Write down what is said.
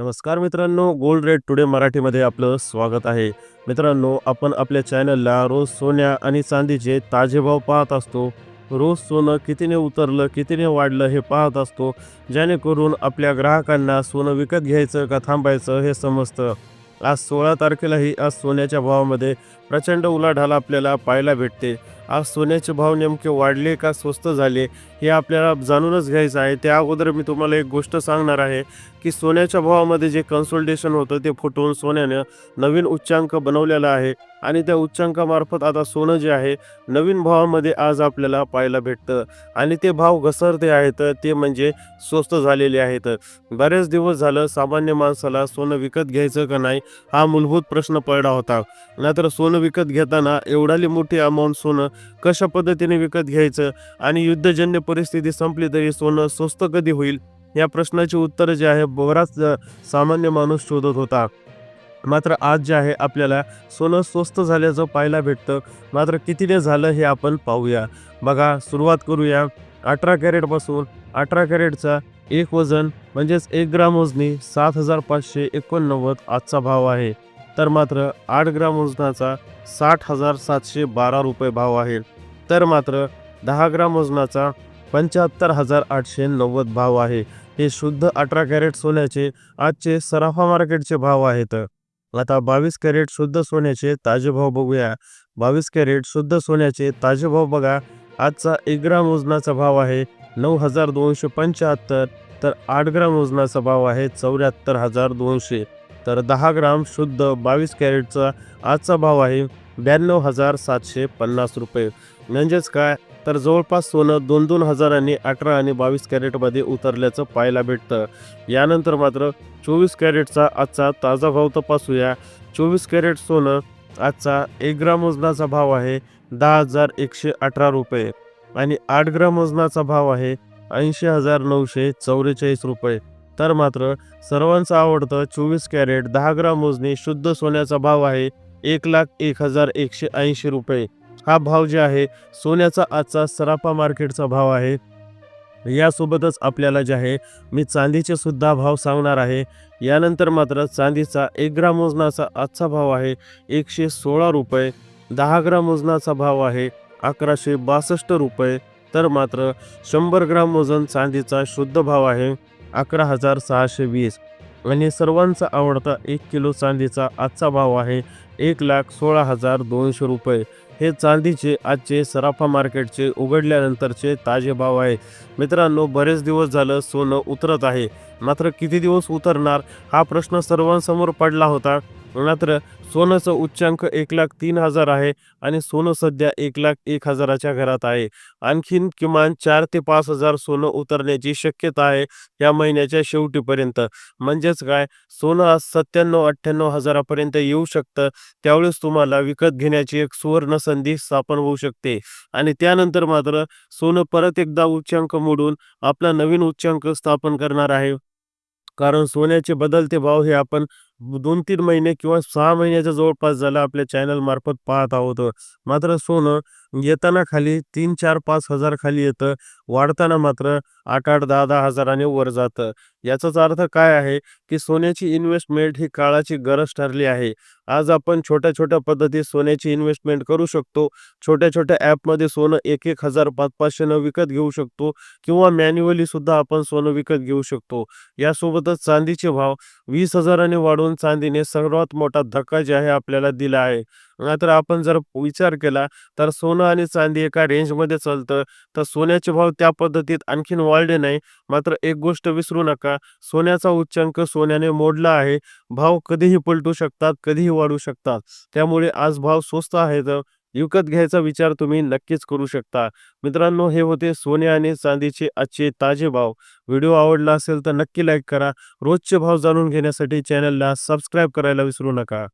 नमस्कार मित्रांनो gold rate today मराठीमध्ये आपलं स्वागत आहे. मित्रांनो आपण आपल्या चॅनलला रोज सोन्या आणि चांदीचे ताजे भाव पाहत असतो. रोज सोनं कितीने उतरलं कितीने वाढलं हे पाहत असतो. जेणेकरून आपल्या ग्राहकांना सोनं विकत घ्यायचं का थांबायचं हे समजतं. आज सोळा तारखेलाही आज सोन्याच्या भावामध्ये प्रचंड उलाढाल आपल्याला पाहायला भेटते. आज सोन्याचे भाव नेमके वाढले का स्वस्त झाले हे आपल्याला जाणूनच घ्यायचं आहे. त्या अगोदर मी तुम्हाला एक गोष्ट सांगणार आहे की सोन्याच्या भावामध्ये जे कन्सल्टेशन होतं ते फुटवून सोन्यानं नवीन उच्चांक बनवलेला आहे. आणि त्या उच्चांकामार्फत आता सोनं जे आहे नवीन भावामध्ये आज आपल्याला पाहायला भेटतं. आणि ते भाव घसरते आहेत ते म्हणजे स्वस्त झालेले आहेत. बरेच दिवस झालं सामान्य माणसाला सोनं विकत घ्यायचं का नाही हा मूलभूत प्रश्न पडला होता. नाहीतर सोनं विकत घेताना एवढाली मोठी अमाऊंट सोनं कशा पद्धतीने विकत घ्यायचं आणि युद्धजन्य परिस्थिती संपली तरी सोनं स्वस्त कधी होईल या प्रश्नाचे उत्तर जे आहे बराच सामान्य माणूस शोधत होता. मात्र आज जे आहे आपल्याला सोनं स्वस्त झाल्याचं पाहायला भेटतं. मात्र कितीने झालं हे आपण पाहूया. बघा सुरुवात करूया. अठरा कॅरेटपासून अठरा कॅरेटचा एक वजन म्हणजेच एक ग्राम वजनी सात हजार पाचशे एकोणनव्वद आजचा भाव आहे. तर मात्र आठ ग्राम वजनाचा साठ हजार सातशे बारा रुपये भाव आहे. तर मात्र दहा ग्राम वजनाचा पंच्याहत्तर हजार आठशे नव्वद भाव आहे. हे शुद्ध अठरा कॅरेट सोन्याचे आजचे सराफा मार्केटचे भाव आहेत. आता बावीस कॅरेट शुद्ध सोन्याचे ताजे भाव बघूया. बावीस कॅरेट शुद्ध सोन्याचे ताजे भाव बघा. आजचा एक ग्राम वजनाचा भाव आहे नऊ हजार दोनशे पंच्याहत्तर. तर आठ ग्राम वजनाचा भाव आहे चौऱ्याहत्तर हजार दोनशे. तर दहा ग्राम शुद्ध बावीस कॅरेटचा आजचा भाव आहे ब्याण्णव हजार सातशे पन्नास रुपये. म्हणजेच काय? तर जवळपास सोनं दोन दोन हजारांनी अठरा आणि बावीस कॅरेटमध्ये उतरल्याचं पाहायला भेटतं. यानंतर मात्र चोवीस कॅरेटचा आजचा ताजा भाव तपासूया. चोवीस कॅरेट सोनं आजचा एक ग्राम वजनाचा भाव आहे दहा हजार एकशे अठरा रुपये आणि आठ ग्राम वजनाचा भाव आहे ऐंशी हजार नऊशे चौवेचाळीस रुपये. तर मात्र सर्वांचं आवडतं चोवीस कॅरेट दहा ग्राम मोजणी शुद्ध सोन्याचा भाव आहे एक लाख एक हजार एकशे ऐंशी रुपये. हा भाव जे आहे सोन्याचा आजचा सराफा मार्केटचा भाव आहे. यासोबतच आपल्याला जे आहे मी चांदीचे सुद्धा भाव सांगणार आहे. यानंतर मात्र चांदीचा एक ग्राम वजनाचा आजचा भाव आहे एकशे सोळा रुपये. दहा ग्राम वजनाचा भाव आहे अकराशे बासष्ट रुपये. तर मात्र शंभर ग्राम वजन चांदीचा शुद्ध भाव आहे अकरा हजार सहाशे वीस. आणि सर्वांचा आवडता एक किलो चांदीचा आजचा भाव आहे एक लाख सोळा हजार दोनशे रुपये. हे चांदीचे आजचे सराफा मार्केटचे उघडल्यानंतरचे ताजे भाव आहे. मित्रांनो बरेच दिवस झालं सोनं उतरत आहे. मात्र किती दिवस उतरणार हा प्रश्न सर्वांसमोर पडला होता. मात्र सोनंचं उच्चांक एक लाख तीन हजार आहे आणि सोनं सध्या एक लाख एक हजाराच्या घरात आहे. आणखीन किमान चार ते पाच हजार सोनं उतरण्याची शक्यता आहे या महिन्याच्या शेवटीपर्यंत. म्हणजेच काय? सोनं आज सत्त्याण्णव अठ्ठ्याण्णव हजारापर्यंत येऊ शकतं. त्यावेळेस तुम्हाला विकत घेण्याची एक सुवर्ण संधी स्थापन होऊ शकते. आणि त्यानंतर मात्र सोनं परत एकदा उच्चांक मोडून आपला नवीन उच्चांक स्थापन करणार आहे. कारण सोन्याचे बदलते भाव हे आपण दोन तीन महिने किंवा सहा महिन्याच्या जवळपास झालं आपल्या चॅनल मार्फत पाहत आहोत. मात्र सोनं येताना खाली तीन चार पाच हजार खाली येतं. वाढताना मात्र आठ आठ दहा दहा हजाराने वर जातं. याचाच अर्थ काय आहे की सोन्याची इन्व्हेस्टमेंट ही काळाची गरज ठरली आहे. आज आपण छोट्या छोट्या पद्धतीत सोन्याची इन्व्हेस्टमेंट करू शकतो. छोट्या छोट्या ॲपमध्ये सोनं एक एक हजार पाच पाचशेनं विकत घेऊ शकतो किंवा मॅन्युअली सुद्धा आपण सोनं विकत घेऊ शकतो. यासोबतच चांदीचे भाव वीस हजाराने वाढून चांदीने सर्वात मोठा धक्का जे आहे आपल्याला दिला आहे. नाहीतर आपण जर विचार केला तर सोनं आणि चांदी एका रेंजमध्ये चालतं. तर सोन्याचे भाव त्या पद्धतीत आणखीन वाढले नाही. मात्र एक गोष्ट विसरू नका सोन्याचा उच्चांक सोन्याने मोडला आहे. भाव कधीही पलटू शकतात कधीही वाढू शकतात. त्यामुळे आज भाव स्वस्त आहेत. विकत घ्यायचा विचार तुम्ही नक्कीच करू शकता. मित्रांनो हे होते सोने आणि चांदीचे आजचे ताजे भाव. व्हिडिओ आवडला असेल तर नक्की लाईक करा. रोजचे भाव जाणून घेण्यासाठी चॅनलला सबस्क्राईब करायला विसरू नका.